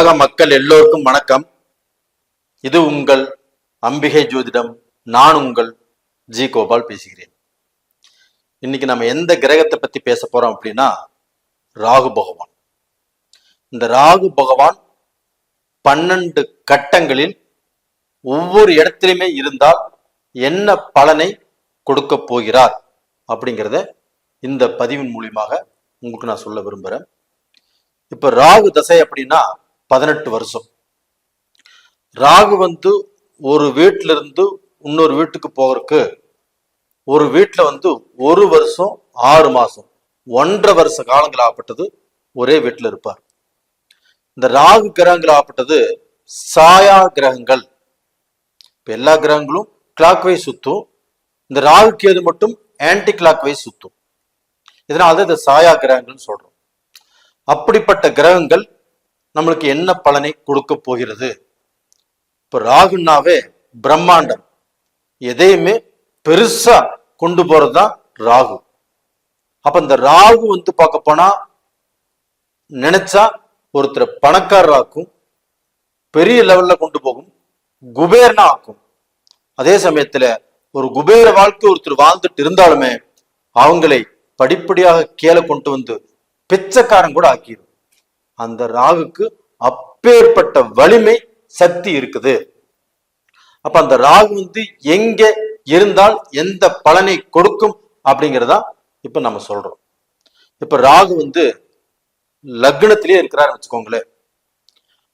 உலக மக்கள் எல்லோருக்கும் வணக்கம். இது உங்கள் அம்பிகை ஜோதிடம் நான் உங்கள் ஜி கோபால் பேசுகிறேன். இன்னைக்கு நம்ம எந்த கிரகத்தை பத்தி பேச போறோம் அப்படின்னா ராகு பகவான். இந்த ராகு பகவான் பன்னெண்டு கட்டங்களில் ஒவ்வொரு இடத்திலுமே இருந்தால் என்ன பலனை கொடுக்க போகிறார் அப்படிங்கிறத இந்த பதிவின் மூலியமாக உங்களுக்கு நான் சொல்ல விரும்புறேன். இப்ப ராகு தசை அப்படின்னா பதினெட்டு வருஷம். ராகு வந்து ஒரு வீட்டில இருந்து இன்னொரு வீட்டுக்கு போகிறதுக்கு ஒரு வீட்டில் வந்து ஒரு வருஷம் ஆறு மாசம் ஒன்றரை வருஷ காலங்கள் ஆகப்பட்டது ஒரே வீட்டில் இருப்பார். இந்த ராகு கிரகங்கள் ஆகப்பட்டது சாயா கிரகங்கள். இப்போ எல்லா கிரகங்களும் கிளாக் வைஸ் சுத்தும். இந்த ராகு கேது மட்டும் ஆன்டி கிளாக் வைஸ் சுத்தும். இதனால தான் இந்த சாயா கிரகங்கள்னு சொல்றோம். அப்படிப்பட்ட கிரகங்கள் நம்மளுக்கு என்ன பலனை கொடுக்க போகிறது? இப்ப ராகுனாவே பிரம்மாண்டம். எதையுமே பெருசா கொண்டு போறதுதான் ராகு. அப்ப இந்த ராகு வந்து பார்க்க போனா நினைச்சா ஒருத்தர் பணக்காரராக்கும் பெரிய லெவல்ல கொண்டு போகும் குபேரனா ஆக்கும். அதே சமயத்துல ஒரு குபேர வாழ்க்கை ஒருத்தர் வாழ்ந்துட்டு இருந்தாலுமே அவங்களை படிப்படியாக கீழே கொண்டு வந்து பிச்சைக்காரன் கூட ஆக்கிடும் அந்த ராகுக்கு அப்பேற்பட்ட வலிமை சக்தி இருக்குது. அப்ப அந்த ராகு வந்து எங்க இருந்தால் எந்த பலனை கொடுக்கும் அப்படிங்கிறதா இப்ப நம்ம சொல்றோம். இப்ப ராகு வந்து லக்னத்திலேயே இருக்கிறாரு வச்சுக்கோங்களேன்.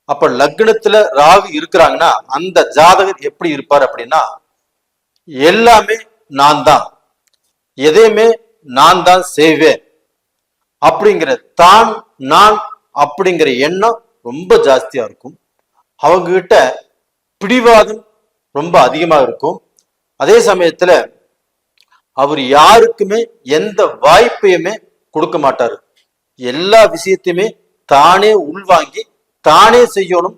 அப்ப லக்னத்துல ராகு இருக்கிறாங்கன்னா அந்த ஜாதகர் எப்படி இருப்பார் அப்படின்னா எல்லாமே நான் தான். எதையுமே நான் தான் செய்வேன். அப்படிங்கிற தான் நான் அப்படிங்கிற எண்ணம் ரொம்ப ஜாஸ்தியா இருக்கும். அவங்க கிட்ட பிடிவாதம் ரொம்ப அதிகமா இருக்கும். அதே சமயத்துல அவர் யாருக்குமே எந்த வாய்ப்பையுமே கொடுக்க மாட்டாரு. எல்லா விஷயத்தையுமே தானே உள்வாங்கி தானே செய்யணும்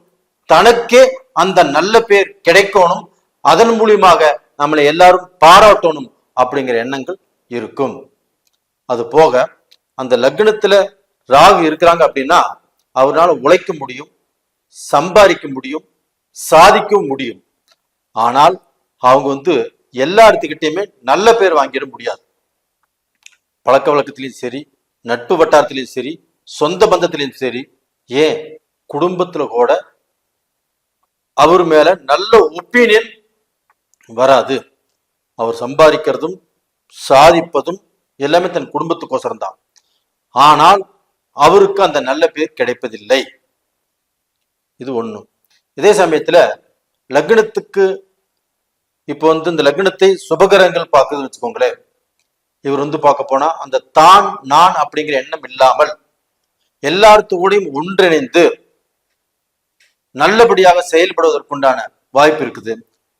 தனக்கே அந்த நல்ல பேர் கிடைக்கணும் அதன் மூலியமாக நம்மளை எல்லாரும் பாராட்டணும் அப்படிங்கிற எண்ணங்கள் இருக்கும். அது போக அந்த லக்னத்துல ராகு இருக்கிறாங்க அப்படின்னா அவரால் உழைக்க முடியும் சம்பாதிக்க முடியும் சாதிக்கவும் முடியும். ஆனால் அவங்க வந்து எல்லா இடத்துக்கிட்டையுமே நல்ல பேர் வாங்கிட முடியாது. பழக்க வழக்கத்திலையும் சரி நட்பு வட்டாரத்திலையும் சரி சொந்த பந்தத்திலையும் சரி ஏன்? குடும்பத்துல கூட அவர் மேல நல்ல ஒப்பீனியன் வராது. அவர் சம்பாதிக்கிறதும் சாதிப்பதும் எல்லாமே தன் குடும்பத்துக்கோசரம் தான். ஆனால் அவருக்கு அந்த நல்ல பேர் கிடைப்பதில்லை. இது ஒண்ணு. இதே சமயத்துல லக்னத்துக்கு இப்போ வந்து இந்த லக்னத்தை சுபகரங்கள் பார்க்குதுன்னு வச்சுக்கோங்களேன். இவர் வந்து பார்க்க போனா அந்த தான் நான் அப்படிங்கிற எண்ணம் இல்லாமல் எல்லார்த்தோடையும் ஒன்றிணைந்து நல்லபடியாக செயல்படுவதற்குண்டான வாய்ப்பு இருக்குது.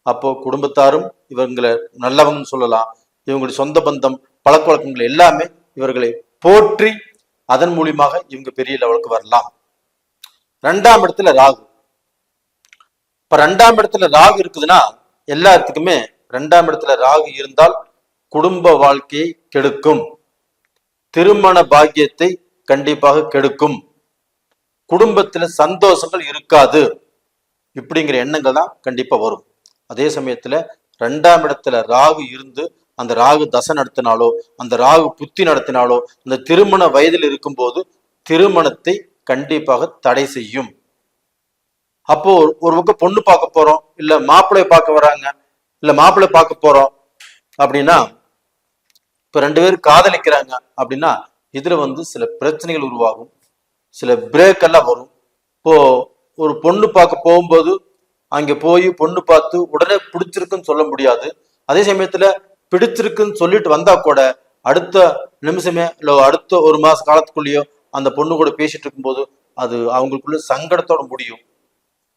அப்போ குடும்பத்தாரும் இவங்களை நல்லவங்கன்னு சொல்லலாம். இவங்களுடைய சொந்த பந்தம் பழக்க வழக்கங்கள் எல்லாமே இவர்களை போற்றி அதன் மூலியமாக இவங்க பெரிய லெவலுக்கு வரலாம். ரெண்டாம் இடத்துல ராகு. இப்ப ரெண்டாம் இடத்துல ராகு இருக்குதுன்னா எல்லாத்துக்குமே ரெண்டாம் இடத்துல ராகு இருந்தால் குடும்ப வாழ்க்கையை கெடுக்கும். திருமண பாக்கியத்தை கண்டிப்பாக கெடுக்கும். குடும்பத்துல சந்தோஷங்கள் இருக்காது. இப்படிங்கிற எண்ணங்கள் தான் கண்டிப்பா வரும். அதே சமயத்துல ரெண்டாம் இடத்துல ராகு இருந்து அந்த ராகு தசை நடத்தினாலோ அந்த ராகு புத்தி நடத்தினாலோ அந்த திருமண வயதில் இருக்கும்போது திருமணத்தை கண்டிப்பாக தடை செய்யும். அப்போ ஒரு- ஒரு பக்கம் பொண்ணு பார்க்க போறோம் இல்ல மாப்பிள்ளை பார்க்க வராங்க இல்ல மாப்பிள்ளை பார்க்க போறோம் அப்படின்னா இப்ப ரெண்டு பேரும் காதலிக்கிறாங்க அப்படின்னா இதுல வந்து சில பிரச்சனைகள் உருவாகும். சில பிரேக் எல்லாம் வரும். இப்போ ஒரு பொண்ணு பார்க்க போகும்போது அங்க போய் பொண்ணு பார்த்து உடனே பிடிச்சிருக்குன்னு சொல்ல முடியாது. அதே சமயத்துல பிடிச்சிருக்குன்னு சொல்லிட்டு வந்தா கூட அடுத்த நிமிஷமே இல்லை அடுத்த ஒரு மாச காலத்துக்குள்ளேயோ அந்த பொண்ணு கூட பேசிட்டு இருக்கும்போது அது அவங்களுக்குள்ள சங்கடத்தோட முடியும்.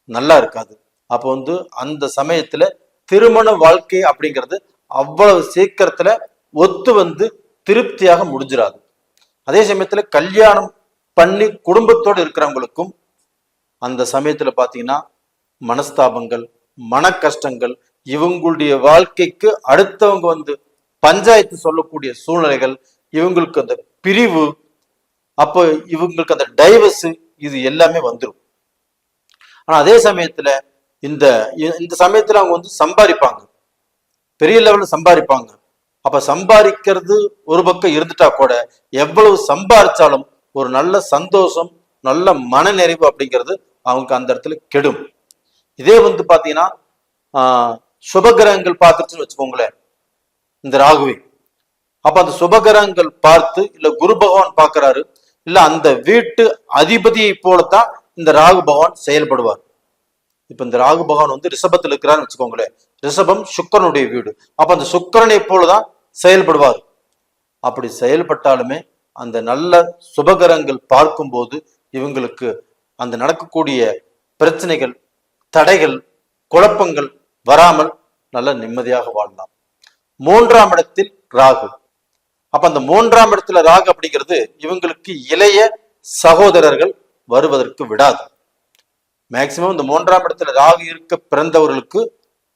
நல்லா இருக்காது. அப்போ வந்து அந்த சமயத்துல திருமண வாழ்க்கை அப்படிங்கிறது அவ்வளவு சீக்கிரத்துல ஒத்து வந்து திருப்தியாக முடிஞ்சிடாது அதே சமயத்துல கல்யாணம் பண்ணி குடும்பத்தோடு இருக்கிறவங்களுக்கும் அந்த சமயத்துல பாத்தீங்கன்னா மனஸ்தாபங்கள் மன கஷ்டங்கள் இவங்களுடைய வாழ்க்கைக்கு அடுத்தவங்க வந்து பஞ்சாயத்து சொல்லக்கூடிய சூழ்நிலைகள் இவங்களுக்கு அந்த பிரிவு அப்போ இவங்களுக்கு அந்த டைவர்ஸ் இது எல்லாமே வந்துடும் ஆனா அதே சமயத்துல இந்த இந்த சமயத்துல அவங்க வந்து சம்பாதிப்பாங்க. பெரிய லெவல்ல சம்பாதிப்பாங்க. அப்ப சம்பாதிக்கிறது ஒரு பக்கம் இருந்துட்டா கூட எவ்வளவு சம்பாதிச்சாலும் ஒரு நல்ல சந்தோஷம் நல்ல மனநிறைவு அப்படிங்கிறது அவங்களுக்கு அந்த இடத்துல கெடும். இதே வந்து பாத்தீங்கன்னா ஆஹ், சுபகிரகங்கள் பார்த்துட்டு வச்சுக்கோங்களேன் இந்த ராகுவை. அப்ப அந்த சுபகிரகங்கள் பார்த்து இல்ல குரு பகவான் பார்க்கிறாரு இல்ல அந்த வீட்டு அதிபதியை போலத்தான் இந்த ராகு பகவான் செயல்படுவார். இப்ப இந்த ராகு பகவான் வந்து ரிஷபத்தில் இருக்கிறான்னு வச்சுக்கோங்களேன். ரிஷபம் சுக்கிரனுடைய வீடு. அப்ப அந்த சுக்கரனை போலதான் செயல்படுவார். அப்படி செயல்பட்டாலுமே அந்த நல்ல சுபகரங்கள் பார்க்கும்போது இவங்களுக்கு அந்த நடக்கக்கூடிய பிரச்சனைகள் தடைகள் குழப்பங்கள் வராமல் நல்ல நிம்மதியாக வாழலாம் மூன்றாம் இடத்தில் ராகு. அப்ப அந்த மூன்றாம் இடத்துல ராகு அப்படிங்கிறது இவங்களுக்கு இளைய சகோதரர்கள் வருவதற்கு விடாது. மேக்சிமம் இந்த மூன்றாம் இடத்துல ராகு இருக்க பிறந்தவர்களுக்கு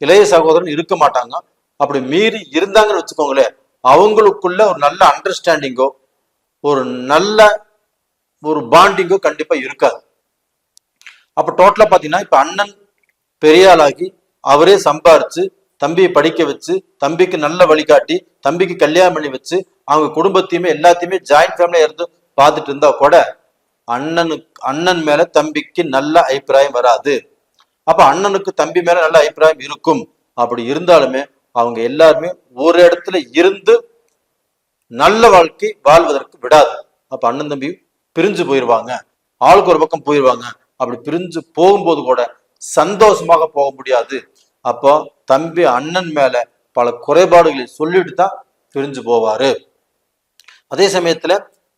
இளைய சகோதரன் இருக்க மாட்டாங்க. அப்படி மீறி இருந்தாங்கன்னு வச்சுக்கோங்களேன் அவங்களுக்குள்ள ஒரு நல்ல அண்டர்ஸ்டாண்டிங்கோ ஒரு நல்ல ஒரு பாண்டிங்கோ கண்டிப்பா இருக்காது. அப்ப டோட்டலா பாத்தீங்கன்னா இப்ப அண்ணன் பெரியாளாகி அவரே சம்பாரிச்சு தம்பியை படிக்க வச்சு தம்பிக்கு நல்ல வழிகாட்டி தம்பிக்கு கல்யாணம் பண்ணி வச்சு அவங்க குடும்பத்தையுமே எல்லாத்தையுமே ஜாயிண்ட் ஃபேமிலியா இருந்து பார்த்துட்டு இருந்தா கூட அண்ணனுக்கு அண்ணன் மேல தம்பிக்கு நல்ல அபிப்பிராயம் வராது. அப்ப அண்ணனுக்கு தம்பி மேல நல்ல அபிப்பிராயம் இருக்கும். அப்படி இருந்தாலுமே அவங்க எல்லாருமே ஒரு இடத்துல இருந்து நல்ல வாழ்க்கை வாழ்வதற்கு விடாது. அப்ப அண்ணன் தம்பி பிரிஞ்சு போயிருவாங்க. ஆளுக்கு ஒரு பக்கம் போயிருவாங்க. அப்படி பிரிஞ்சு போகும்போது கூட சந்தோஷமாக போக முடியாது. அப்போ தம்பி அண்ணன் மேல பல குறைபாடுகளை சொல்லிட்டு தான் பிரிஞ்சு போவாரு. அதே சமயத்துல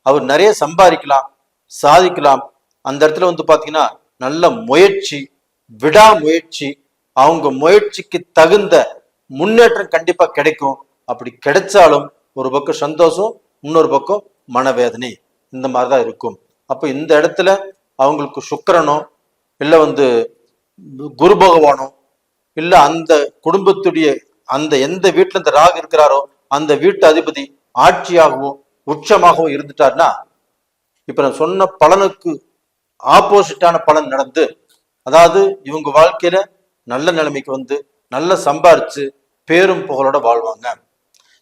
அவர் நிறைய சம்பாதிக்கலாம் சாதிக்கலாம். அந்த இடத்துல வந்து பாத்தீங்கன்னா நல்ல முயற்சி விடாமுயற்சி அவங்க முயற்சிக்கு தகுந்த முன்னேற்றம் கண்டிப்பா கிடைக்கும். அப்படி கிடைச்சாலும் ஒரு பக்கம் சந்தோஷம் இன்னொரு பக்கம் மனவேதனை. இந்த மாதிரி தான் இருக்கும். அப்போ இந்த இடத்துல அவங்களுக்கு சுக்கிரனோ இல்லை வந்து குரு பகவானோ இல்லை அந்த குடும்பத்துடைய அந்த எந்த வீட்டில் அந்த ராகு இருக்கிறாரோ அந்த வீட்டு அதிபதி ஆட்சியாகவோ உச்சமாகவோ இருந்துட்டாருன்னா இப்ப நான் சொன்ன பலனுக்கு ஆப்போசிட்டான பலன் நடந்து அதாவது இவங்க வாழ்க்கையில நல்ல நிலைமைக்கு வந்து நல்ல சம்பாரிச்சு பேரும் புகழோட வாழ்வாங்க.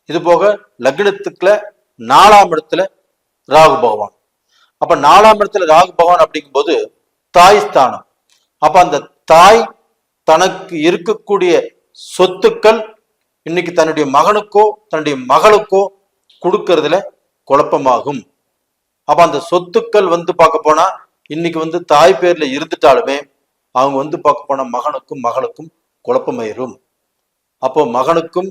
இது போக லக்னத்துக்குள்ள நாலாம் இடத்துல ராகு பகவான். அப்ப நாலாம் இடத்துல ராகு பகவான் அப்படிங்கும்போது தாய் ஸ்தானம். அப்ப அந்த தாய் தனக்கு இருக்கக்கூடிய சொத்துக்கள் இன்னைக்கு தன்னுடைய மகனுக்கோ தன்னுடைய மகளுக்கோ கொடுக்கறதுல குழப்பமாகும். அப்ப அந்த சொத்துக்கள் வந்து பார்க்க போனா இன்னைக்கு வந்து தாய் பேர்ல இருந்துட்டாலுமே அவங்க வந்து பார்க்க போனா மகனுக்கும் மகளுக்கும் குழப்பமாயிரும். அப்போ மகனுக்கும்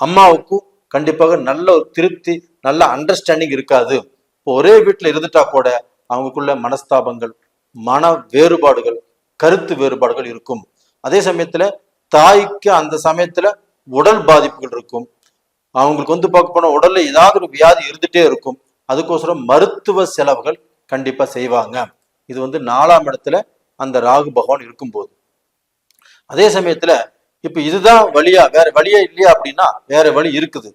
அம்மாவுக்கும் கண்டிப்பாக நல்ல ஒரு திருப்தி நல்ல அண்டர்ஸ்டாண்டிங் இருக்காது. இப்போ ஒரே வீட்டில் இருந்துட்டா கூட அவங்களுக்குள்ள மனஸ்தாபங்கள் மன வேறுபாடுகள் கருத்து வேறுபாடுகள் இருக்கும். அதே சமயத்துல தாய்க்கு அந்த சமயத்துல உடல் பாதிப்புகள் இருக்கும். அவங்களுக்கு வந்து பார்க்க போனா உடல்ல ஏதாவது ஒரு வியாதி இருந்துட்டே இருக்கும். அதுக்கோசரம் மருத்துவ செலவுகள் கண்டிப்பா செய்வாங்க. இது வந்து நாலாம் இடத்துல அந்த ராகு பகவான் இருக்கும்போது. அதே சமயத்துல இப்ப இதுதான் வழியா வேற வழியே இல்லையா அப்படின்னா வேற வழி இருக்குது.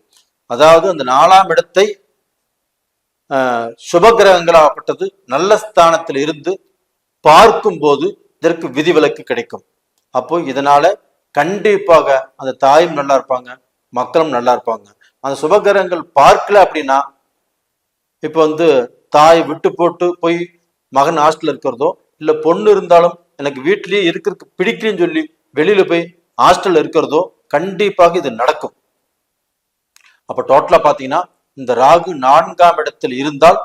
அதாவது அந்த நாலாம் இடத்தை சுபகிரகங்களாகப்பட்டது நல்ல ஸ்தானத்தில் இருந்து பார்க்கும்போது இதற்கு விதிவிலக்கு கிடைக்கும். அப்போ இதனால கண்டிப்பாக அந்த தாயும் நல்லா இருப்பாங்க மக்களும் நல்லா இருப்பாங்க. அந்த சுபகிரகங்கள் பார்க்கல அப்படின்னா இப்போ வந்து தாய் விட்டு போட்டு போய் மகன் ஹாஸ்டல் இருக்கிறதோ இல்ல பொண்ணு இருந்தாலும் எனக்கு வீட்டிலேயே இருக்கிறதுக்கு பிடிக்கலன்னு சொல்லி வெளியில போய் ஹாஸ்டல் இருக்கிறதோ கண்டிப்பாக இது நடக்கும். அப்ப டோட்டலா பாத்தீங்கன்னா இந்த ராகு நான்காம் இடத்தில் இருந்தால்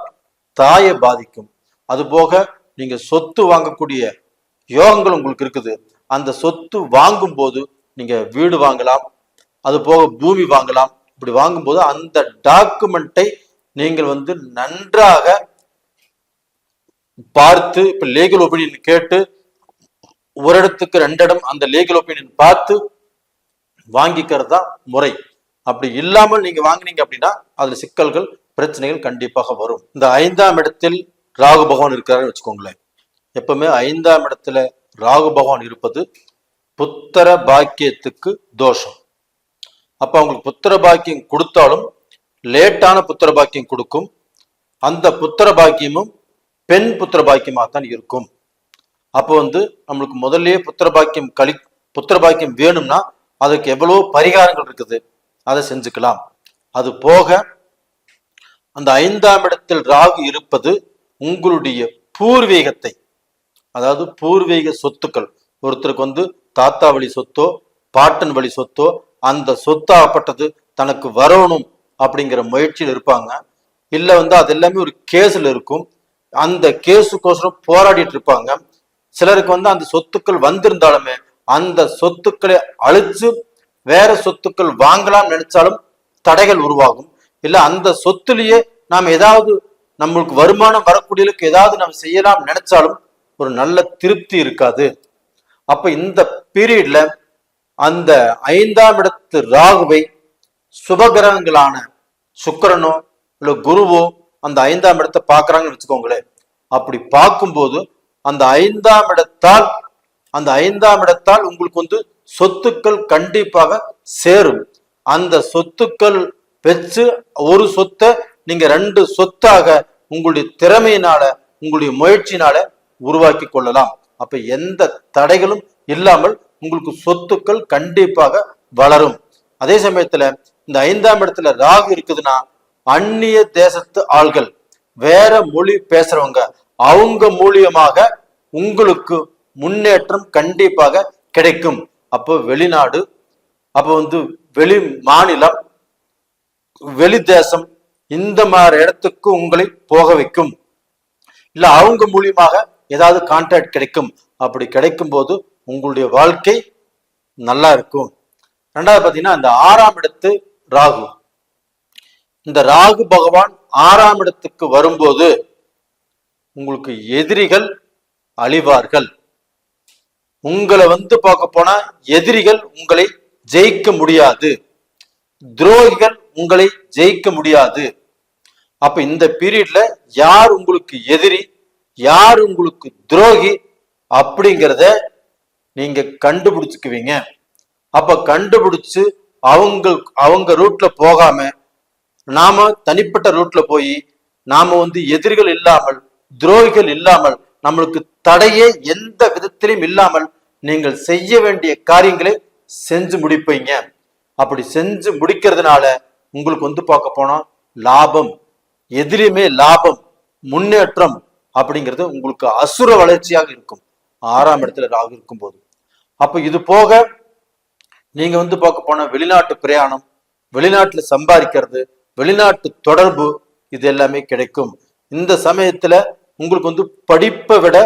தாயை பாதிக்கும். அது போக நீங்க சொத்து வாங்கக்கூடிய யோகங்கள் உங்களுக்கு இருக்குது. அந்த சொத்து வாங்கும் போது நீங்க வீடு வாங்கலாம் அது போக பூமி வாங்கலாம். இப்படி வாங்கும்போது அந்த டாக்குமெண்ட்டை நீங்கள் வந்து நன்றாக பார்த்து இப்ப லீகல் ஒப்பீனியன் கேட்டு ஒரு இடத்துக்கு ரெண்டு இடம் அந்த லீகல் ஒப்பீனியன் பார்த்து வாங்கிக்கிறது தான் முறை. அப்படி இல்லாமல் நீங்க வாங்குனீங்க அப்படின்னா அதுல சிக்கல்கள் பிரச்சனைகள் கண்டிப்பாக வரும். இந்த ஐந்தாம் இடத்தில் ராகு பகவான் இருக்கிறாருன்னு வச்சுக்கோங்களேன். எப்பவுமே ஐந்தாம் இடத்துல ராகு பகவான் இருப்பது புத்திர பாக்கியத்துக்கு தோஷம். அப்போ அவங்களுக்கு புத்திர பாக்கியம் கொடுத்தாலும் லேட்டான புத்திர பாக்கியம் கொடுக்கும். அந்த புத்திர பாக்கியமும் பெண் புத்திர பாக்கியமாக தான் இருக்கும். அப்போ வந்து நம்மளுக்கு முதல்லயே புத்திர பாக்கியம் கழி புத்திர பாக்கியம் வேணும்னா அதுக்கு எவ்வளோ பரிகாரங்கள் இருக்குது. அதை செஞ்சுக்கலாம். அது போக அந்த ஐந்தாம் இடத்தில் ராகு இருப்பது உங்களுடைய பூர்வீகத்தை அதாவது பூர்வீக சொத்துக்கள். ஒருத்தருக்கு வந்து தாத்தா வழி சொத்தோ பாட்டன் வழி சொத்தோ அந்த சொத்தாகப்பட்டது தனக்கு வரணும் அப்படிங்கிற முயற்சியில் இருப்பாங்க. இல்லை வந்து அது எல்லாமே ஒரு கேஸில் இருக்கும். அந்த கேஸுக்கோசரம் போராடிட்டு இருப்பாங்க. சிலருக்கு வந்து அந்த சொத்துக்கள் வந்திருந்தாலுமே அந்த சொத்துக்களை அழிச்சு வேற சொத்துக்கள் வாங்கலாம் நினைச்சாலும் தடைகள் உருவாகும். இல்லை அந்த சொத்துலயே நாம் ஏதாவது நம்மளுக்கு வருமானம் வரக்கூடியலுக்கு ஏதாவது நாம் செய்யலாம் நினைச்சாலும் ஒரு நல்ல திருப்தி இருக்காது. அப்ப இந்த பீரியட்ல அந்த ஐந்தாம் இடத்து ராகுவை சுபகிரகங்களான சுக்கிரனோ இல்ல குருவோ அந்த ஐந்தாம் இடத்தை பார்க்கறாங்கன்னு வச்சுக்கோங்களேன். அப்படி பார்க்கும்போது அந்த ஐந்தாம் இடத்தால் அந்த ஐந்தாம் இடத்தால் உங்களுக்கு வந்து சொத்துக்கள் கண்டிப்பாக சேரும். அந்த சொத்துக்கள் வச்சு ஒரு சொத்தை நீங்க ரெண்டு சொத்தாக உங்களுடைய திறமையினால உங்களுடைய முயற்சியினால உருவாக்கி கொள்ளலாம் அப்ப எந்த தடைகளும் இல்லாமல் உங்களுக்கு சொத்துக்கள் கண்டிப்பாக வளரும். அதே சமயத்துல இந்த ஐந்தாம் இடத்துல ராகு இருக்குதுன்னா அந்நிய தேசத்து ஆள்கள் வேற மொழி பேசுறவங்க அவங்க மூலியமாக உங்களுக்கு முன்னேற்றம் கண்டிப்பாக கிடைக்கும். அப்போ வெளிநாடு அப்போ வந்து வெளி மாநிலம் வெளி தேசம் இந்த மாதிரி இடத்துக்கு உங்களை போக வைக்கும். இல்ல அவங்க மூலியமாக ஏதாவது கான்ட்ராக்ட் கிடைக்கும். அப்படி கிடைக்கும் போது உங்களுடைய வாழ்க்கை நல்லா இருக்கும். ரெண்டாவது பார்த்தீங்கன்னா இந்த ஆறாம் இடத்து ராகு. இந்த ராகு பகவான் ஆறாம் இடத்துக்கு வரும்போது உங்களுக்கு எதிரிகள் அழிவார்கள். உங்களை வந்து பார்க்க போனா எதிரிகள் உங்களை ஜெயிக்க முடியாது. துரோகிகள் உங்களை ஜெயிக்க முடியாது. அப்ப இந்த பீரியட்ல யார் உங்களுக்கு எதிரி? யார் உங்களுக்கு துரோகி அப்படிங்கிறத நீங்க கண்டுபிடிச்சுக்குவீங்க. அப்ப கண்டுபிடிச்சு அவங்க அவங்க ரூட்ல போகாம நாம தனிப்பட்ட ரூட்ல போய் நாம வந்து எதிரிகள் இல்லாமல் துரோகிகள் இல்லாமல் நம்மளுக்கு தடையே எந்த விதத்திலும் இல்லாமல் நீங்கள் செய்ய வேண்டிய காரியங்களை செஞ்சு முடிப்பீங்க. அப்படி செஞ்சு முடிக்கிறதுனால உங்களுக்கு வந்து பார்க்க போனா லாபம். எதிரியுமே லாபம் முன்னேற்றம் அப்படிங்கிறது உங்களுக்கு அசுர வளர்ச்சியாக இருக்கும். ஆறாம் இடத்துல ராகு இருக்கும்போது. அப்போ இது போக நீங்க வந்து பார்க்க போனா வெளிநாட்டு பிரயாணம் வெளிநாட்டுல சம்பாதிக்கிறது வெளிநாட்டு தொடர்பு இது எல்லாமே கிடைக்கும். இந்த சமயத்துல உங்களுக்கு வந்து படிப்பை விட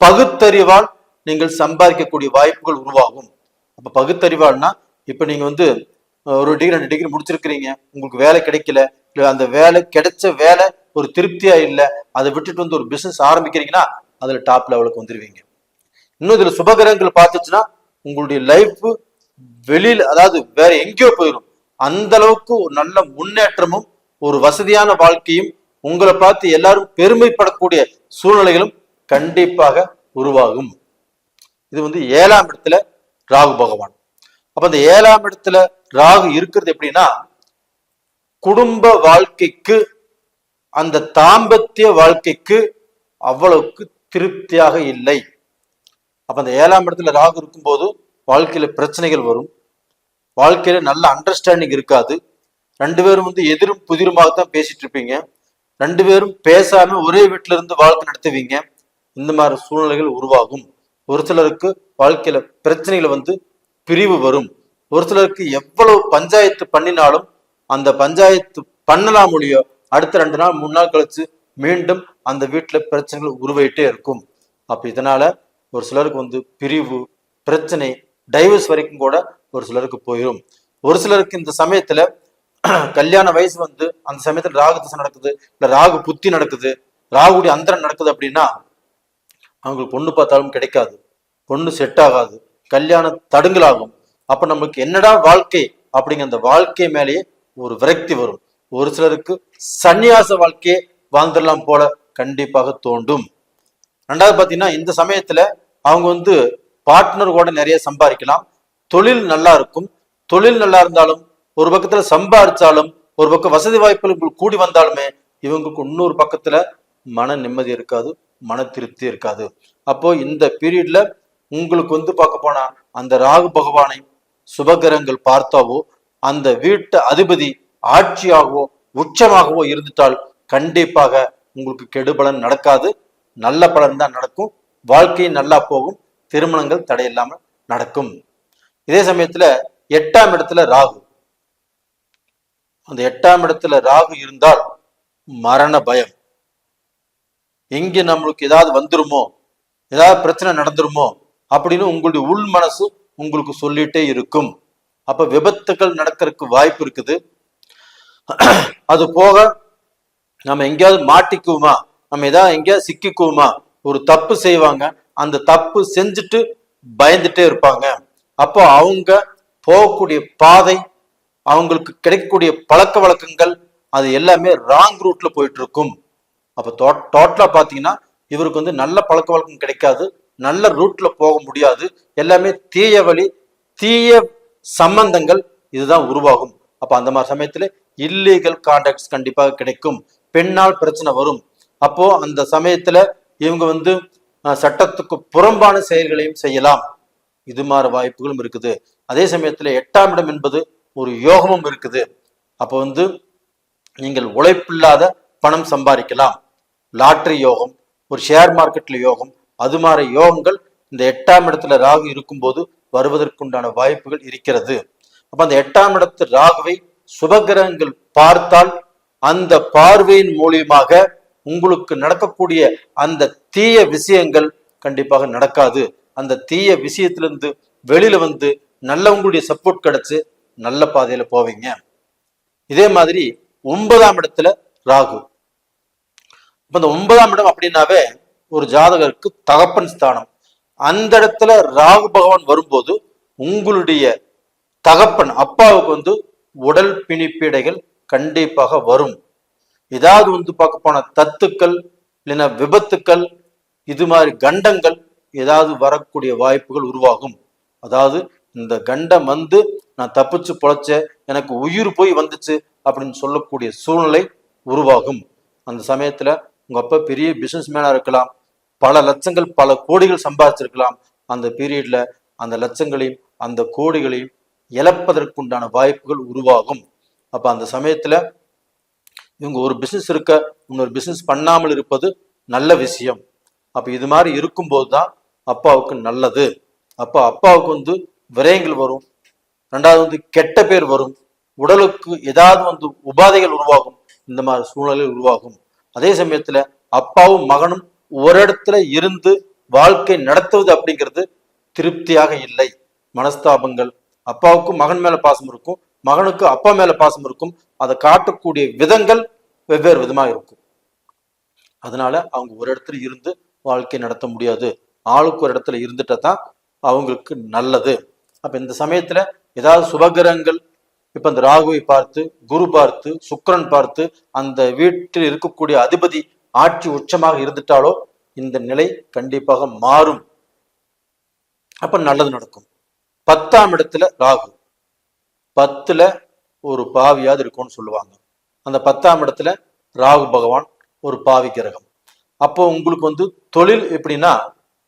பகுத்தறிவால் நீங்கள் சம்பாதிக்கக்கூடிய வாய்ப்புகள் உருவாகும். அப்ப பகுத்தறிவால்னா இப்ப நீங்க வந்து ஒரு டிகிரி ரெண்டு டிகிரி முடிச்சிருக்கிறீங்க உங்களுக்கு வேலை கிடைக்கல அந்த வேலை கிடைச்ச வேலை ஒரு திருப்தியா இல்லை அதை விட்டுட்டு வந்து ஒரு பிசினஸ் ஆரம்பிக்கிறீங்கன்னா அதுல டாப் லெவலுக்கு வந்துருவீங்க. இன்னும் இதுல சுபகிரகங்கள் பார்த்துச்சுன்னா உங்களுடைய லைஃப் வெளியில அதாவது வேற எங்கேயோ போயிடும் அந்த அளவுக்கு ஒரு நல்ல முன்னேற்றமும் ஒரு வசதியான வாழ்க்கையும் உங்களை பார்த்து எல்லாரும் பெருமைப்படக்கூடிய சூழ்நிலைகளும் கண்டிப்பாக உருவாகும். இது வந்து ஏழாம் இடத்துல ராகு பகவான். அப்ப அந்த ஏழாம் இடத்துல ராகு இருக்கிறது எப்படின்னா குடும்ப வாழ்க்கைக்கு அந்த தாம்பத்திய வாழ்க்கைக்கு அவ்வளவுக்கு திருப்தியாக இல்லை. அப்ப அந்த ஏழாம் இடத்துல ராகு இருக்கும்போது வாழ்க்கையில பிரச்சனைகள் வரும். வாழ்க்கையில நல்ல அண்டர்ஸ்டாண்டிங் இருக்காது. ரெண்டு பேரும் வந்து எதிரும் புதிருமாகத்தான் பேசிட்டு இருப்பீங்க. ரெண்டு பேரும் பேசாம ஒரே வீட்டுல இருந்து வாழ்க்கை நடத்துவீங்க. இந்த மாதிரி சூழ்நிலைகள் உருவாகும். ஒரு சிலருக்கு வாழ்க்கையில பிரச்சனைகள் வந்து பிரிவு வரும். ஒரு சிலருக்கு எவ்வளவு பஞ்சாயத்து பண்ணினாலும் அந்த பஞ்சாயத்து பண்ணலாம் முடியோ அடுத்த ரெண்டு நாள் மூணு நாள் கழிச்சு மீண்டும் அந்த வீட்டுல பிரச்சனைகள் உருவாயிட்டே இருக்கும். அப்ப இதனால ஒரு சிலருக்கு வந்து பிரிவு பிரச்சனை டைவர்ஸ் வரைக்கும் கூட ஒரு சிலருக்கு போயிடும் ஒரு சிலருக்கு இந்த சமயத்துல கல்யாண வயசு வந்து அந்த சமயத்துல ராகு திசை நடக்குது இல்ல ராகு புத்தி நடக்குது ராகுடைய அந்தரம் நடக்குது அப்படின்னா அவங்களுக்கு பொண்ணு பார்த்தாலும் கிடைக்காது. பொண்ணு செட் ஆகாது. கல்யாணம் தடுங்கலாகும். அப்ப நமக்கு என்னடா வாழ்க்கை அப்படிங்கிற அந்த வாழ்க்கை மேலேயே ஒரு விரக்தி வரும். ஒரு சிலருக்கு சந்நியாச வாழ்க்கையே வாழ்ந்துடலாம் போல கண்டிப்பாக தோண்டும் ரெண்டாவது பாத்தீங்கன்னா இந்த சமயத்துல அவங்க வந்து பார்ட்னர் கூட நிறைய சம்பாதிக்கலாம். தொழில் நல்லா இருக்கும். தொழில் நல்லா இருந்தாலும் ஒரு பக்கத்துல சம்பாதிச்சாலும் ஒரு பக்கம் வசதி வாய்ப்புகள் உங்களுக்கு கூடி வந்தாலுமே இவங்களுக்கு இன்னொரு பக்கத்துல மன நிம்மதி இருக்காது மன திருப்தி இருக்காது. அப்போ இந்த பீரியட்ல உங்களுக்கு வந்து பார்க்க போனா அந்த ராகு பகவானை சுபகிரகங்கள் பார்த்தாவோ அந்த வீட்டு அதிபதி ஆட்சியாகவோ உச்சமாகவோ இருந்துட்டால் கண்டிப்பாக உங்களுக்கு கெடுபலன் நடக்காது. நல்ல பலன் தான் நடக்கும். வாழ்க்கை நல்லா போகும். திருமணங்கள் தடையில்லாமல் நடக்கும். இதே சமயத்துல எட்டாம் இடத்துல ராகு. அந்த எட்டாம் இடத்துல ராகு இருந்தால் மரண பயம். எங்க நம்மளுக்கு ஏதாவது வந்துருமோ? ஏதாவது பிரச்சனை நடந்துருமோ? அப்படின்னு உங்களுடைய உள் மனசு உங்களுக்கு சொல்லிட்டே இருக்கும். அப்ப விபத்துகள் நடக்கிறதுக்கு வாய்ப்பு இருக்குது. அது போக நம்ம எங்கேயாவது மாட்டிக்குவோமா? நம்ம ஏதாவது எங்கேயாவது சிக்கிக்குவோமா? ஒரு தப்பு செய்வாங்க. அந்த தப்பு செஞ்சுட்டு பயந்துட்டே இருப்பாங்க. அப்போ அவங்க போகக்கூடிய பாதை அவங்களுக்கு கிடைக்கக்கூடிய பழக்க வழக்கங்கள் அது எல்லாமே ராங் ரூட்ல போயிட்டு இருக்கும் அப்போ டோட்டலா பாத்தீங்கன்னா இவருக்கு வந்து நல்ல பழக்க வழக்கம் கிடைக்காது. நல்ல ரூட்ல போக முடியாது. எல்லாமே தீய வழி தீய சம்பந்தங்கள் இதுதான் உருவாகும். அப்ப அந்த மாதிரி சமயத்துல இல்லீகல் கான்டாக்ட்ஸ் கண்டிப்பாக கிடைக்கும். பெண்ணால் பிரச்சனை வரும். அப்போ அந்த சமயத்துல இவங்க வந்து சட்டத்துக்கு புறம்பான செயல்களையும் செய்யலாம். இது மாதிரி வாய்ப்புகளும் இருக்குது. அதே சமயத்துல எட்டாம் இடம் என்பது ஒரு யோகமும் இருக்குது. அப்போ வந்து நீங்கள் உழைப்பில்லாத பணம் சம்பாதிக்கலாம். லாட்ரி யோகம் ஒரு ஷேர் மார்க்கெட்ல யோகம் அது மாதிரி யோகங்கள் இந்த எட்டாம் இடத்துல ராகு இருக்கும்போது வருவதற்குண்டான வாய்ப்புகள் இருக்கிறது. அப்ப அந்த எட்டாம் இடத்து ராகுவை சுபகிரகங்கள் பார்த்தால் அந்த பார்வையின் மூலியமாக உங்களுக்கு நடக்கக்கூடிய அந்த தீய விஷயங்கள் கண்டிப்பாக நடக்காது. அந்த தீய விஷயத்திலிருந்து வெளியில வந்து நல்லவங்களுடைய சப்போர்ட் கிடைச்சு நல்ல பாதையில போவீங்க. இதே மாதிரி ஒன்பதாம் இடத்துல ராகு. இப்ப இந்த ஒன்பதாம் இடம் அப்படின்னாவே ஒரு ஜாதகருக்கு தகப்பன் ஸ்தானம். அந்த இடத்துல ராகு பகவான் வரும்போது உங்களுடைய தகப்பன் அப்பாவுக்கு வந்து உடல் பிணிப்பீடைகள் கண்டிப்பாக வரும். ஏதாவது வந்து பார்க்க போன தத்துக்கள் இல்லைன்னா விபத்துக்கள் இது மாதிரி கண்டங்கள் ஏதாவது வரக்கூடிய வாய்ப்புகள் உருவாகும். அதாவது இந்த கண்டம் வந்து நான் தப்பிச்சு பொழைச்சேன் எனக்கு உயிர் போய் வந்துச்சு அப்படின்னு சொல்லக்கூடிய சூழ்நிலை உருவாகும். அந்த சமயத்துல உங்க அப்பா பெரிய பிசினஸ் மேனா இருக்கலாம் பல லட்சங்கள் பல கோடிகள் சம்பாதிச்சிருக்கலாம். அந்த பீரியட்ல அந்த லட்சங்களையும் அந்த கோடிகளையும் இழப்பதற்குண்டான வாய்ப்புகள் உருவாகும். அப்ப அந்த சமயத்துல இவங்க ஒரு பிசினஸ் இருக்க இன்னொரு பிசினஸ் பண்ணாமல் இருப்பது நல்ல விஷயம். அப்ப இது மாதிரி இருக்கும்போது தான் அப்பாவுக்கு நல்லது. அப்ப அப்பாவுக்கு வந்து விரயங்கள் வரும். ரெண்டாவது வந்து கெட்ட பேர் வரும். உடலுக்கு ஏதாவது வந்து உபாதைகள் உருவாகும். இந்த மாதிரி சூழ்நிலை உருவாகும். அதே சமயத்துல அப்பாவும் மகனும் ஒரு இடத்துல இருந்து வாழ்க்கை நடத்துவது அப்படிங்கிறது திருப்தியாக இல்லை. மனஸ்தாபங்கள். அப்பாவுக்கும் மகன் மேல பாசம் இருக்கும். மகனுக்கு அப்பா மேல பாசம் இருக்கும். அதை காட்டக்கூடிய விதங்கள் வெவ்வேறு விதமா இருக்கும். அதனால அவங்க ஒரு இடத்துல இருந்து வாழ்க்கை நடத்த முடியாது. ஆளுக்கு ஒரு இடத்துல இருந்துட்டா தான் அவங்களுக்கு நல்லது. அப்ப இந்த சமயத்துல ஏதாவது சுபகிரகங்கள் இப்ப இந்த ராகுவை பார்த்து குரு பார்த்து சுக்கிரன் பார்த்து அந்த வீட்டில் இருக்கக்கூடிய அதிபதி ஆட்சி உச்சமாக இருந்துட்டாலோ இந்த நிலை கண்டிப்பாக மாறும். அப்ப நல்லது நடக்கும். பத்தாம் இடத்துல ராகு. பத்துல ஒரு பாவியாவது இருக்கும்னு சொல்லுவாங்க. அந்த பத்தாம் இடத்துல ராகு பகவான் ஒரு பாவி கிரகம். அப்போ உங்களுக்கு வந்து தொழில் எப்படின்னா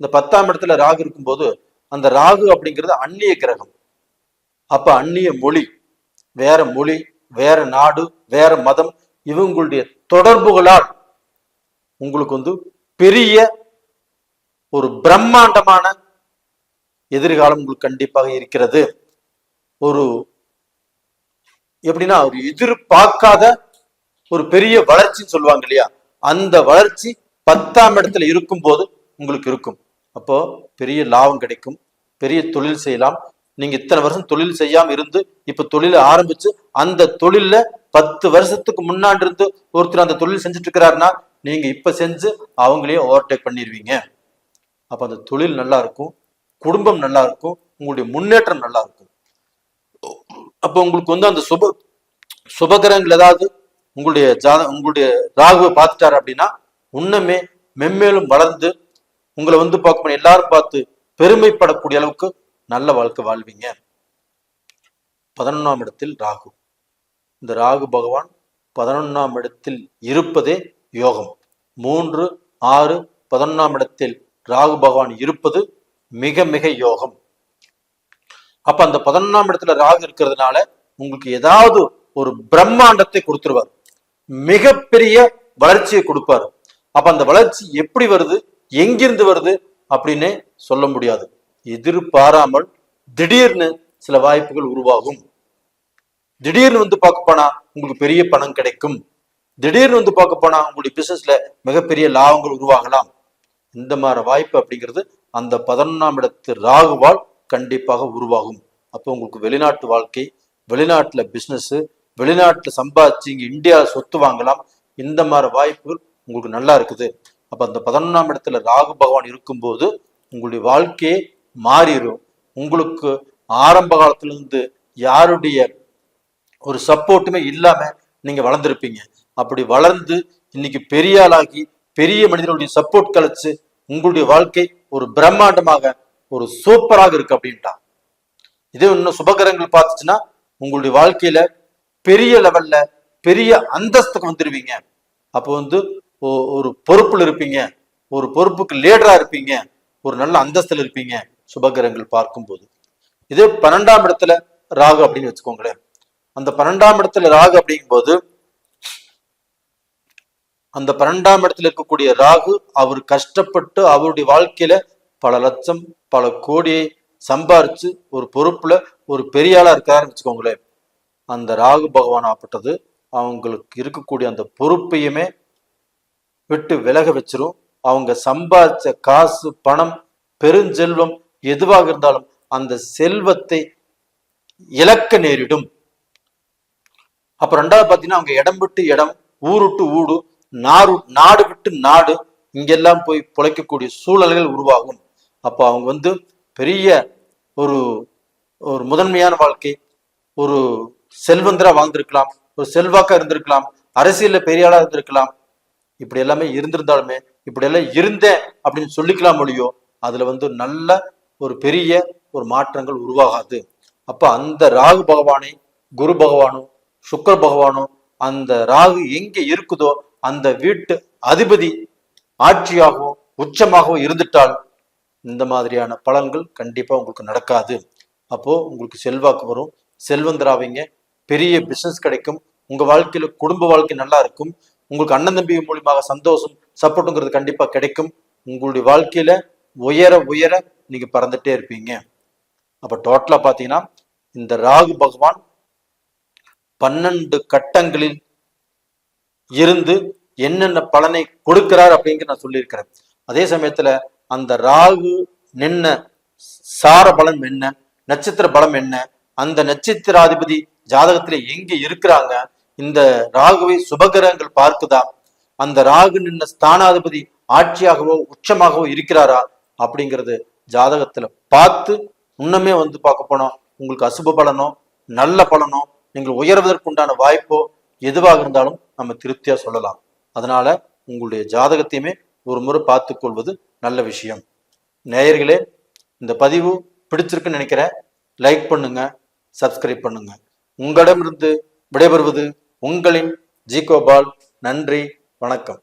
இந்த பத்தாம் இடத்துல ராகு இருக்கும்போது அந்த ராகு அப்படிங்கிறது அந்நிய கிரகம். அப்ப அந்நிய மொழி வேற மொழி வேற நாடு வேற மதம் இவங்களுடைய தொடர்புகளால் உங்களுக்கு வந்து பெரிய ஒரு பிரம்மாண்டமான எதிர்காலம் உங்களுக்கு கண்டிப்பாக இருக்கிறது. ஒரு எப்படின்னா ஒரு எதிர்பார்க்காத ஒரு பெரிய வளர்ச்சின்னு சொல்லுவாங்க இல்லையா? அந்த வளர்ச்சி பத்தாம் இடத்துல இருக்கும்போது உங்களுக்கு இருக்கும். அப்போ பெரிய லாபம் கிடைக்கும். பெரிய தொழில் செய்யலாம். நீங்க இத்தனை வருஷம் தொழில் செய்யாம இருந்து இப்ப தொழிலை ஆரம்பிச்சு அந்த தொழில்ல பத்து வருஷத்துக்கு முன்னாடி இருந்து ஒருத்தர் அந்த தொழில் செஞ்சுட்டு இருக்கிறாருன்னா நீங்க இப்ப செஞ்சு அவங்களையும் ஓவர்டேக் பண்ணிடுவீங்க அப்ப அந்த தொழில் நல்லா இருக்கும் குடும்பம் நல்லா இருக்கும் உங்களுடைய முன்னேற்றம் நல்லா இருக்கும் அப்போ உங்களுக்கு வந்து அந்த சுப சுபகரங்கள் ஏதாவது உங்களுடைய ஜாத உங்களுடைய ராகுவை பார்த்துட்டாரு அப்படின்னா இன்னுமே மென்மேலும் வளர்ந்து உங்களை வந்து பார்க்க எல்லாரும் பார்த்து பெருமைப்படக்கூடிய அளவுக்கு நல்ல வாழ்க்கை வாழ்வீங்க. பதினொன்றாம் இடத்தில் ராகு. இந்த ராகு பகவான் பதினொன்றாம் இடத்தில் இருப்பதே யோகம். மூன்று ஆறு பதினொன்றாம் இடத்தில் ராகு பகவான் இருப்பது மிக மிக யோகம். அப்ப அந்த பதினொன்றாம் இடத்துல ராகு இருக்கிறதுனால உங்களுக்கு ஏதாவது ஒரு பிரம்மாண்டத்தை கொடுத்துருவார். மிகப்பெரிய வளர்ச்சியை கொடுப்பாரு. அப்ப அந்த வளர்ச்சி எப்படி வருது? எங்கிருந்து வருது? அப்படின்னே சொல்ல முடியாது. எதிர்பாராமல் திடீர்னு சில வாய்ப்புகள் உருவாகும். திடீர்னு வந்து பார்க்க போனா உங்களுக்கு பெரிய பணம் கிடைக்கும். திடீர்னு வந்து பார்க்க போனா உங்களுடைய பிசினஸ்ல மிகப்பெரிய லாபங்கள் உருவாகலாம். இந்த மாதிரி வாய்ப்பு அப்படிங்கிறது அந்த பதினொன்றாம் இடத்து ராகுவால் கண்டிப்பாக உருவாகும். அப்போ உங்களுக்கு வெளிநாட்டு வாழ்க்கை வெளிநாட்டுல பிசினஸ் வெளிநாட்டுல சம்பாதிச்சு இங்க இந்தியா சொத்து வாங்கலாம். இந்த மாதிரி வாய்ப்புகள் உங்களுக்கு நல்லா இருக்குது. அப்ப அந்த பதினொன்றாம் இடத்துல ராகு பகவான் இருக்கும்போது உங்களுடைய வாழ்க்கையை மாறிடும் உங்களுக்கு ஆரம்ப காலத்திலிருந்து யாருடைய ஒரு சப்போர்ட்டுமே இல்லாம நீங்க வளர்ந்துருப்பீங்க. அப்படி வளர்ந்து இன்னைக்கு பெரிய ஆளாகி பெரிய மனிதனுடைய சப்போர்ட் கழிச்சு உங்களுடைய வாழ்க்கை ஒரு பிரம்மாண்டமாக ஒரு சூப்பராக இருக்கு அப்படின்ட்டான். இதே இன்னும் சுபகரங்கள் பார்த்துச்சுன்னா உங்களுடைய வாழ்க்கையில பெரிய லெவல்ல பெரிய அந்தஸ்துக்கு வந்துருவீங்க. அப்போ வந்து ஒரு பொறுப்புல இருப்பீங்க. ஒரு பொறுப்புக்கு லீடரா இருப்பீங்க. ஒரு நல்ல அந்தஸ்துல இருப்பீங்க. சுபகிரகங்கள் பார்க்கும்போது. இதே பன்னெண்டாம் இடத்துல ராகு அப்படின்னு வச்சுக்கோங்களேன். அந்த பன்னெண்டாம் இடத்துல ராகு அப்படிங்கும்போது அந்த பன்னெண்டாம் இடத்துல இருக்கக்கூடிய ராகு அவர் கஷ்டப்பட்டு அவருடைய வாழ்க்கையில பல லட்சம் பல கோடியை சம்பாரிச்சு ஒரு பொறுப்புல ஒரு பெரிய ஆளா இருக்காருன்னு வச்சுக்கோங்களேன். அந்த ராகு பகவான் ஆப்பட்டது அவங்களுக்கு இருக்கக்கூடிய அந்த பொறுப்பையுமே விட்டு விலக வச்சிரும். அவங்க சம்பாதிச்ச காசு பணம் பெருஞ்செல்வம் எதுவாக இருந்தாலும் அந்த செல்வத்தை இழக்க நேரிடும். அப்ப ரெண்டாவது பாத்தீங்கன்னா அவங்க இடம் விட்டு இடம் ஊருட்டு ஊடு நாடு நாடு விட்டு நாடு இங்கெல்லாம் போய் பிழைக்கக்கூடிய சூழல்கள் உருவாகும். அப்போ அவங்க வந்து பெரிய ஒரு ஒரு முதன்மையான வாழ்க்கை ஒரு செல்வந்தரா வாழ்ந்திருக்கலாம் ஒரு செல்வாக்கா இருந்திருக்கலாம் அரசியல்ல பெரிய ஆளா இருந்திருக்கலாம். இப்படி எல்லாமே இருந்திருந்தாலுமே இப்படி எல்லாம் இருந்தேன் அப்படின்னு சொல்லிக்கலாம் மொழியோ அதுல வந்து நல்ல ஒரு பெரிய ஒரு மாற்றங்கள் உருவாகாது. அப்ப அந்த ராகு பகவானை குரு பகவானும் சுக்கர பகவானும் அந்த ராகு எங்க இருக்குதோ அந்த வீட்டு அதிபதி ஆட்சியாகவோ உச்சமாகவோ இருந்துட்டால் இந்த மாதிரியான பலன்கள் கண்டிப்பா உங்களுக்கு நடக்காது. அப்போ உங்களுக்கு செல்வாக்கு வரும். செல்வந்தராவீங்க. பெரிய பிசினஸ் கிடைக்கும். உங்க வாழ்க்கையில குடும்ப வாழ்க்கை நல்லா இருக்கும். உங்களுக்கு அண்ணன் தம்பி மூலியமாக சந்தோஷம் சப்போர்ட்டுங்கிறது கண்டிப்பா கிடைக்கும். உங்களுடைய வாழ்க்கையில உயர உயர நீங்க பறந்துட்டே இருப்பீங்க. அப்ப டோட்டலா பாத்தீங்கன்னா இந்த ராகு பகவான் பன்னெண்டு கட்டங்களில் இருந்து என்னென்ன பலனை கொடுக்கிறார் அப்படிங்கிற நான் சொல்லியிருக்கிறேன். அதே சமயத்துல அந்த ராகு நின்ன சார பலம் என்ன நட்சத்திர பலம் என்ன அந்த நட்சத்திராதிபதி ஜாதகத்துல எங்க இருக்கிறாங்க இந்த ராகுவை சுபகிரகங்கள் பார்க்குதா அந்த ராகு நின்ன ஸ்தானாதிபதி ஆட்சியாகவோ உச்சமாகவோ இருக்கிறாரா அப்படிங்கிறது ஜாதகத்துல பார்த்து இன்னுமே வந்து பார்க்க போனோம் உங்களுக்கு அசுப பலனோ நல்ல பலனோ நீங்கள் உயர்வதற்குண்டான வாய்ப்போ எதுவாக இருந்தாலும் நம்ம திருப்தியா சொல்லலாம். அதனால உங்களுடைய ஜாதகத்தையுமே ஒரு முறை பார்த்து கொள்வது நல்ல விஷயம். நேயர்களே இந்த பதிவு பிடிச்சிருக்குன்னு நினைக்கிறேன். லைக் பண்ணுங்க சப்ஸ்கிரைப் பண்ணுங்க. உங்களிடமிருந்து விடைபெறுவது உங்களின் ஜி கோபால் நன்றி வணக்கம்.